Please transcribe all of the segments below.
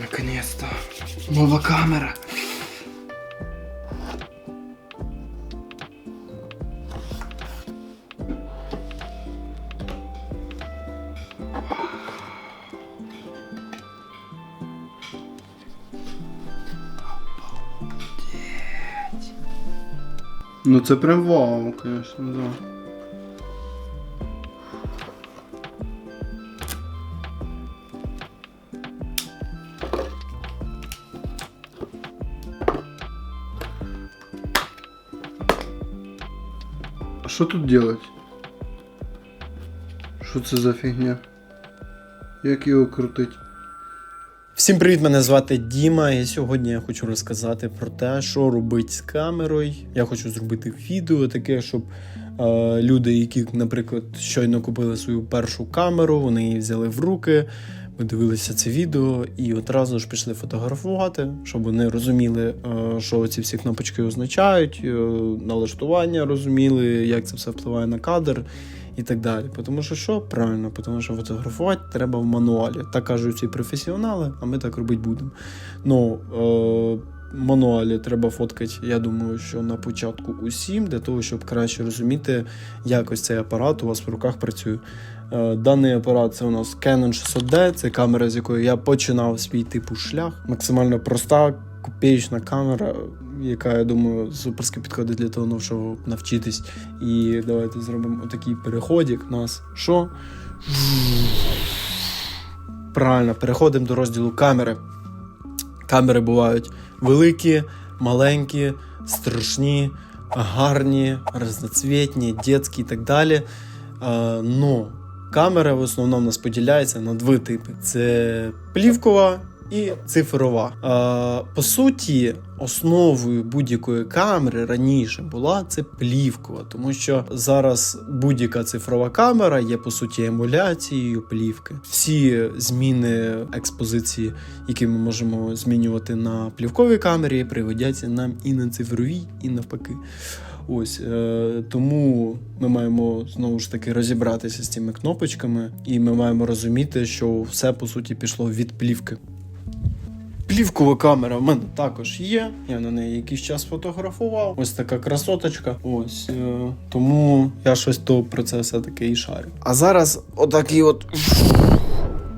Наконец-то. Нова камера. Ну це прям вау, конечно, да. А що тут делать? Що це за фігня? Як його крутить? Всім привіт, мене звати Діма, і сьогодні я хочу розказати про те, що робити з камерою. Я хочу зробити відео таке, щоб е, люди, які, наприклад, щойно купили свою першу камеру, вони її взяли в руки, подивилися це відео і одразу ж пішли фотографувати, щоб вони розуміли, е, що ці всі кнопочки означають, е, налаштування розуміли, як це все впливає на кадр і так далі. Тому що що? Правильно, тому що фотографувати треба в мануалі. Так кажуть всі професіонали, а ми так робити будемо. Ну, е- мануалі треба фоткати, я думаю, що на початку усім, для того, щоб краще розуміти, як ось цей апарат у вас в руках працює. Е, Даний апарат це у нас Canon 600D, це камера, з якою я починав свій типу шлях. Максимально проста, копієчна камера, яка, я думаю, суперськи підходить для того, щоб навчитись. І давайте зробимо отакий переходик. Нас що? Правильно, переходимо до розділу камери. Камери бувають великі, маленькі, страшні, гарні, разноцвітні, дитячі і так далі. А, но камера в основному у на два типи: це плівкова і цифрова. А, по суті, основою будь-якої камери раніше була це плівкова, тому що зараз будь-яка цифрова камера є по суті емуляцією плівки. Всі зміни експозиції, які ми можемо змінювати на плівковій камері, пригодяться нам і на цифровій, і навпаки. Ось е, тому ми маємо знову ж таки розібратися з цими кнопочками, і ми маємо розуміти, що все по суті пішло від плівки. Плівкова камера в мене також є. Я на неї якийсь час фотографував. Ось така красоточка. Ось е, тому я щось то про це все таки і шарю. А зараз отакий от.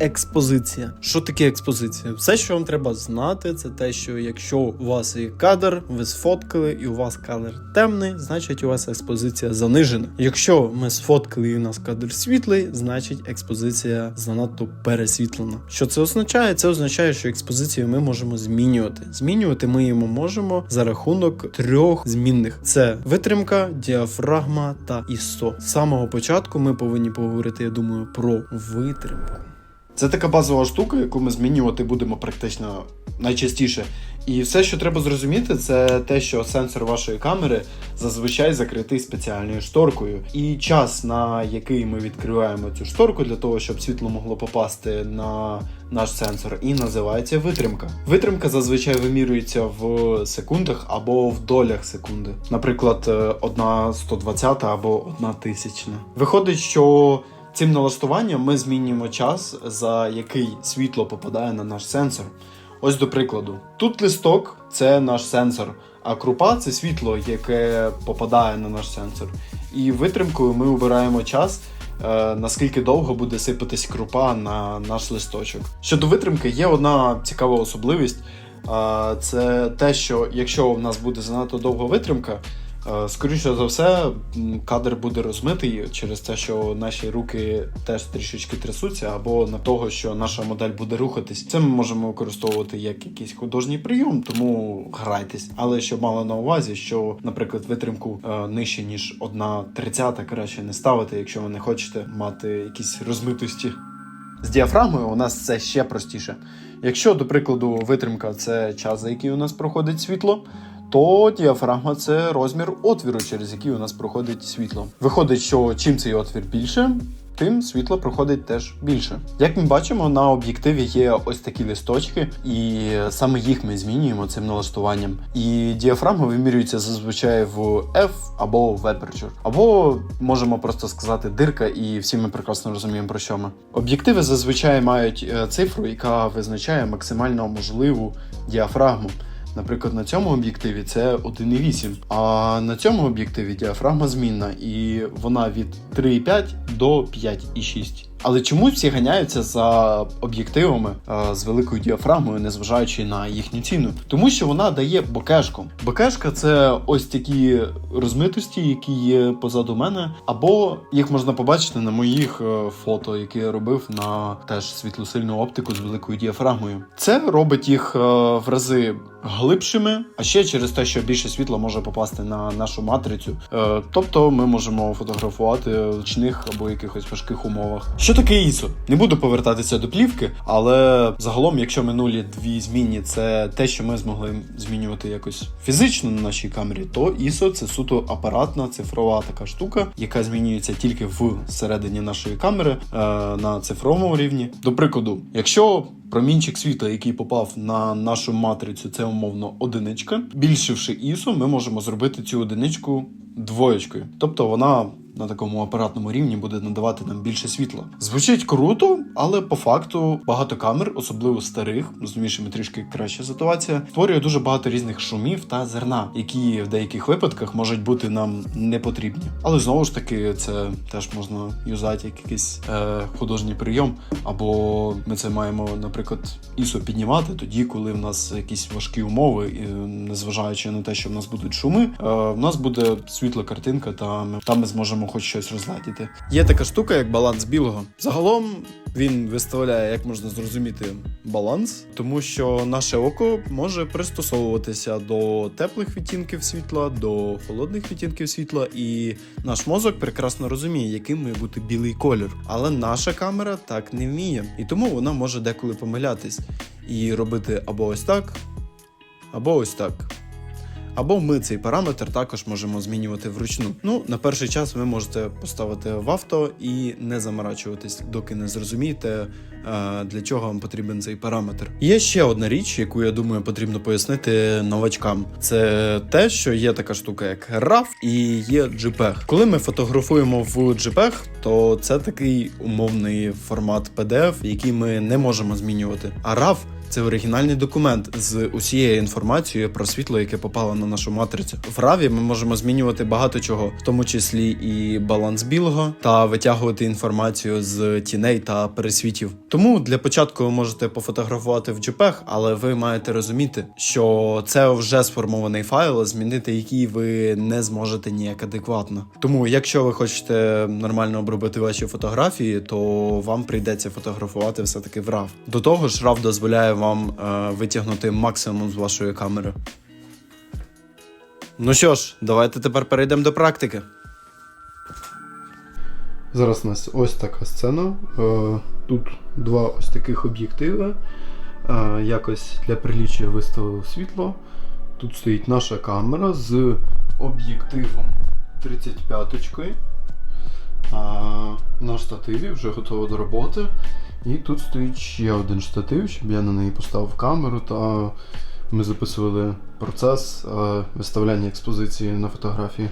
Експозиція. Що таке експозиція? Все, що вам треба знати, це те, що якщо у вас є кадр, ви сфоткали і у вас кадр темний, значить у вас експозиція занижена. Якщо ми сфоткали і у нас кадр світлий, значить експозиція занадто пересвітлена. Що це означає? Це означає, що експозицію ми можемо змінювати. Змінювати ми її можемо за рахунок трьох змінних: це витримка, діафрагма та ISO. З самого початку ми повинні поговорити, я думаю, про витримку. Це така базова штука, яку ми змінювати будемо практично найчастіше. І все, що треба зрозуміти, це те, що сенсор вашої камери зазвичай закритий спеціальною шторкою. І час, на який ми відкриваємо цю шторку для того, щоб світло могло попасти на наш сенсор, і називається витримка. Витримка зазвичай вимірюється в секундах або в долях секунди. Наприклад, е, одна 120 або одна тисячна. Виходить, що Цим налаштуванням ми змінюємо час, за який світло попадає на наш сенсор. Ось до прикладу, тут листок це наш сенсор, а крупа це світло, яке попадає на наш сенсор. І витримкою ми обираємо час, е, наскільки довго буде сипатись крупа на наш листочок. Щодо витримки, є одна цікава особливість. е, Це те, що якщо в нас буде занадто довга витримка, Скоріше за все, кадр буде розмитий через те, що наші руки теж трішечки трясуться, або на того, що наша модель буде рухатись. Це ми можемо використовувати як якийсь художній прийом, тому грайтесь. Але щоб мали на увазі, що, наприклад, витримку е, нижче ніж 1,30 краще не ставити, якщо ви не хочете мати якісь розмитості. З діафрагмою у нас це ще простіше. Якщо, до прикладу, витримка це час, за який у нас проходить світло, то діафрагма це розмір отвіру, через який у нас проходить світло. Виходить, що чим цей отвір більше, тим світло проходить теж більше. Як ми бачимо, на об'єктиві є ось такі листочки, і саме їх ми змінюємо цим налаштуванням. І діафрагма вимірюється зазвичай в F або в Aperture. Або можемо просто сказати дирка, і всі ми прекрасно розуміємо про що ми. Об'єктиви зазвичай мають е, цифру, яка визначає максимально можливу діафрагму. Наприклад, на цьому об'єктиві це 1,8, а на цьому об'єктиві діафрагма змінна, і вона від 3,5 до 5,6. Але чомусь всі ганяються за об'єктивами е, з великою діафрагмою, незважаючи на їхню ціну, тому що вона дає бокешку. Бокешка це ось такі розмитості, які є позаду мене, або їх можна побачити на моїх е, фото, які я робив на теж світлосильну оптику з великою діафрагмою. Це робить їх е, в рази глибшими, а ще через те, що більше світла може попасти на нашу матрицю. Е, тобто ми можемо фотографувати в нічних або якихось важких умовах. Що таке ISO? Не буду повертатися до плівки, але загалом, якщо минулі дві зміни, це те, що ми змогли змінювати якось фізично на нашій камері, то ISO це суто апаратна цифрова така штука, яка змінюється тільки всередині нашої камери е, на цифровому рівні. До прикладу, якщо Промінчик світла, який попав на нашу матрицю, це умовно одиничка. Більшивши ISO, ми можемо зробити цю одиничку двоєчкою. Тобто вона на такому апаратному рівні буде надавати нам більше світла. Звучить круто, але по факту багато камер, особливо старих, з новішими трішки краща ситуація, створює дуже багато різних шумів та зерна, які в деяких випадках можуть бути нам не потрібні. Але знову ж таки, це теж можна юзати як якийсь е, художній прийом, або ми це маємо, наприклад, ISO піднімати тоді, коли в нас якісь важкі умови, і незважаючи на те, що в нас будуть шуми, е, в нас буде світла картинка, та ми, там ми зможемо хоч щось розглядіти. Є така штука, як баланс білого. Загалом він виставляє, як можна зрозуміти, баланс, тому що наше око може пристосовуватися до теплих відтінків світла, до холодних відтінків світла, і наш мозок прекрасно розуміє, яким має бути білий колір. Але наша камера так не вміє, і тому вона може деколи помилятись і робити або ось так, або ось так. Або ми цей параметр також можемо змінювати вручну. Ну, на перший час ви можете поставити в авто і не заморачуватись, доки не зрозумієте, е, для чого вам потрібен цей параметр. Є ще одна річ, яку я думаю потрібно пояснити новачкам. Це те, що є така штука, як RAW і є JPEG. Коли ми фотографуємо в JPEG, то це такий умовний формат PDF, який ми не можемо змінювати. А RAW це оригінальний документ з усією інформацією про світло, яке попало на нашу матрицю. В RAW ми можемо змінювати багато чого, в тому числі і баланс білого, та витягувати інформацію з тіней та пересвітів. Тому для початку ви можете пофотографувати в JPEG, але ви маєте розуміти, що це вже сформований файл, змінити який ви не зможете ніяк адекватно. Тому, якщо ви хочете нормально обробити ваші фотографії, то вам прийдеться фотографувати все таки в RAW. До того ж, RAW дозволяє вам е, витягнути максимум з вашої камери. Ну що ж, давайте тепер перейдемо до практики. Зараз у нас ось така сцена. Е, Тут два ось таких об'єктиви. Е, Якось для приліччя виставив світло. Тут стоїть наша камера з об'єктивом 35-очкою. А, На штативі вже готова до роботи. І тут стоїть ще один штатив, щоб я на неї поставив камеру та ми записували процес виставляння експозиції на фотографії.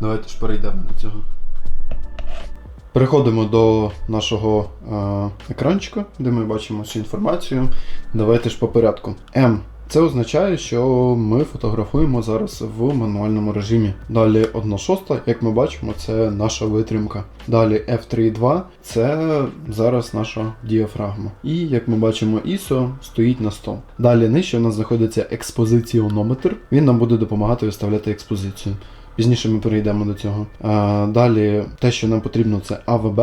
Давайте ж перейдемо до цього. Переходимо до нашого екранчика, де ми бачимо всю інформацію. Давайте ж по порядку. М. Це означає, що ми фотографуємо зараз в мануальному режимі. Далі 1 шоста, як ми бачимо, це наша витримка. Далі F3.2 це зараз наша діафрагма. І як ми бачимо, ISO стоїть на 100. Далі нижче у нас знаходиться експозиціонометр. Він нам буде допомагати виставляти експозицію. Пізніше ми перейдемо до цього. Далі, те, що нам потрібно, це АВБ.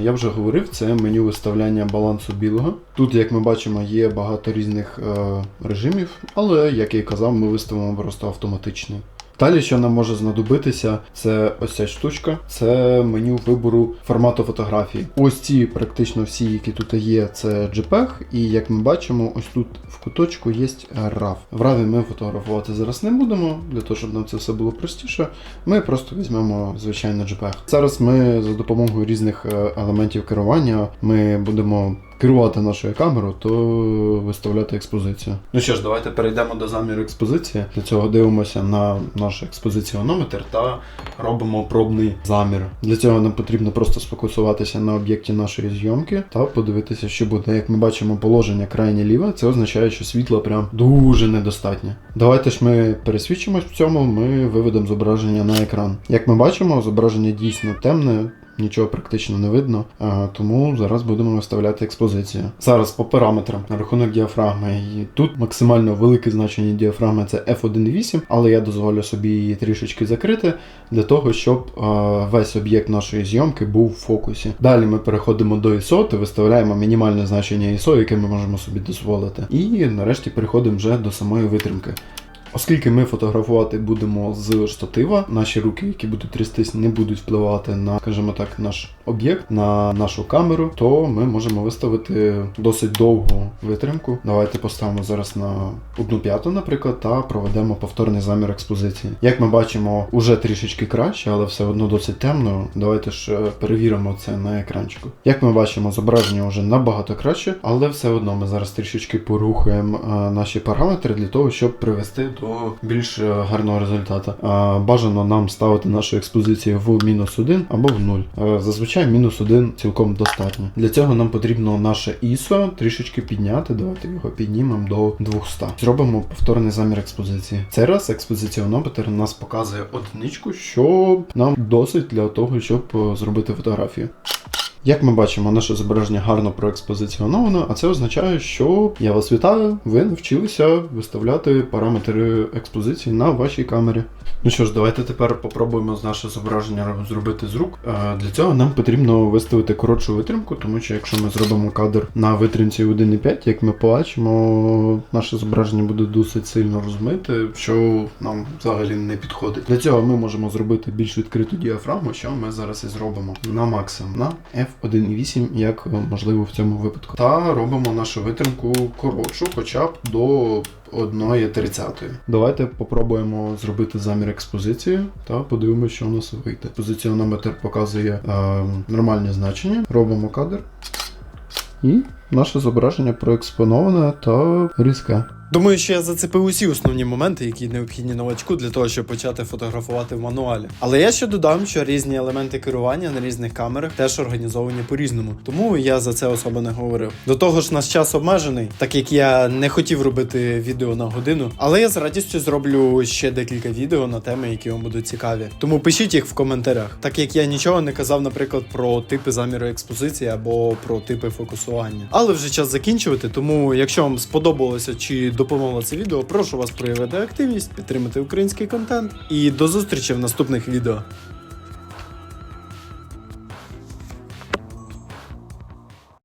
Я вже говорив, це меню виставляння балансу білого. Тут, як ми бачимо, є багато різних е, режимів, але, як я і казав, ми виставимо просто автоматичний. Далі, що нам може знадобитися, це ось ця штучка, це меню вибору формату фотографії. Ось ці практично всі, які тут є, це JPEG, і як ми бачимо, ось тут в куточку є RAW. В RAW ми фотографувати зараз не будемо, для того, щоб нам це все було простіше. Ми просто візьмемо звичайно JPEG. Зараз ми за допомогою різних е, елементів керування ми будемо керувати нашою камерою, то виставляти експозицію. Ну що ж, давайте перейдемо до заміру експозиції. Для цього дивимося на наш експозиціонометр та робимо пробний замір. Для цього нам потрібно просто сфокусуватися на об'єкті нашої зйомки та подивитися, що буде. Як ми бачимо, положення крайнє ліве, це означає, що світла прям дуже недостатньо. Давайте ж ми пересвідчимось в цьому, ми виведемо зображення на екран. Як ми бачимо, зображення дійсно темне. Нічого практично не видно, а, тому зараз будемо виставляти експозицію. Зараз по параметрам на рахунок діафрагми. І тут максимально велике значення діафрагми це f1.8, але я дозволю собі її трішечки закрити для того, щоб а, весь об'єкт нашої зйомки був в фокусі. Далі ми переходимо до ISO та виставляємо мінімальне значення ISO, яке ми можемо собі дозволити. І нарешті переходимо вже до самої витримки. Оскільки ми фотографувати будемо з штатива, наші руки, які будуть трястись, не будуть впливати на, скажімо так, наш об'єкт, на нашу камеру, то ми можемо виставити досить довгу витримку. Давайте поставимо зараз на одну п'яту, наприклад, та проведемо повторний замір експозиції. Як ми бачимо, уже трішечки краще, але все одно досить темно. Давайте ж е, перевіримо це на екранчику. Як ми бачимо, зображення вже набагато краще, але все одно ми зараз трішечки порухаємо е, наші параметри для того, щоб привести до більш е, гарного результату. Бажано нам ставити нашу експозицію в мінус 1 або в 0. Е, Зазвичай мінус 1 цілком достатньо. Для цього нам потрібно наше ISO трішечки підняти. Давайте його піднімемо до 200. Зробимо повторний замір експозиції. Цей раз експозиціонометр нас показує одиничку, що нам досить для того, щоб е, зробити фотографію. Як ми бачимо, наше зображення гарно проекспозиціоновано, а це означає, що я вас вітаю, ви навчилися виставляти параметри експозиції на вашій камері. Ну що ж, давайте тепер попробуємо наше зображення зробити з рук. Е, Для цього нам потрібно виставити коротшу витримку, тому що якщо ми зробимо кадр на витримці 1.5, як ми побачимо, наше зображення буде досить сильно розмите, що нам взагалі не підходить. Для цього ми можемо зробити більш відкриту діафрагму, що ми зараз і зробимо на максимум на f1.8, як е, можливо в цьому випадку. Та робимо нашу витримку коротшу, хоча б до 1,30. Давайте попробуємо зробити замір експозиції та подивимося, що у нас вийде. Позиціонометр показує е, нормальні значення. Робимо кадр. І наше зображення проекспоноване та різке. Думаю, що я зацепив усі основні моменти, які необхідні новачку для того, щоб почати фотографувати в мануалі. Але я ще додам, що різні елементи керування на різних камерах теж організовані по-різному, тому я за це особо не говорив. До того ж, наш час обмежений, так як я не хотів робити відео на годину, але я з радістю зроблю ще декілька відео на теми, які вам будуть цікаві. Тому пишіть їх в коментарях, так як я нічого не казав, наприклад, про типи заміру експозиції або про типи фокусування. Але вже час закінчувати, тому якщо вам сподобалося чи допомогло це відео, прошу вас проявити активність, підтримати український контент і до зустрічі в наступних відео.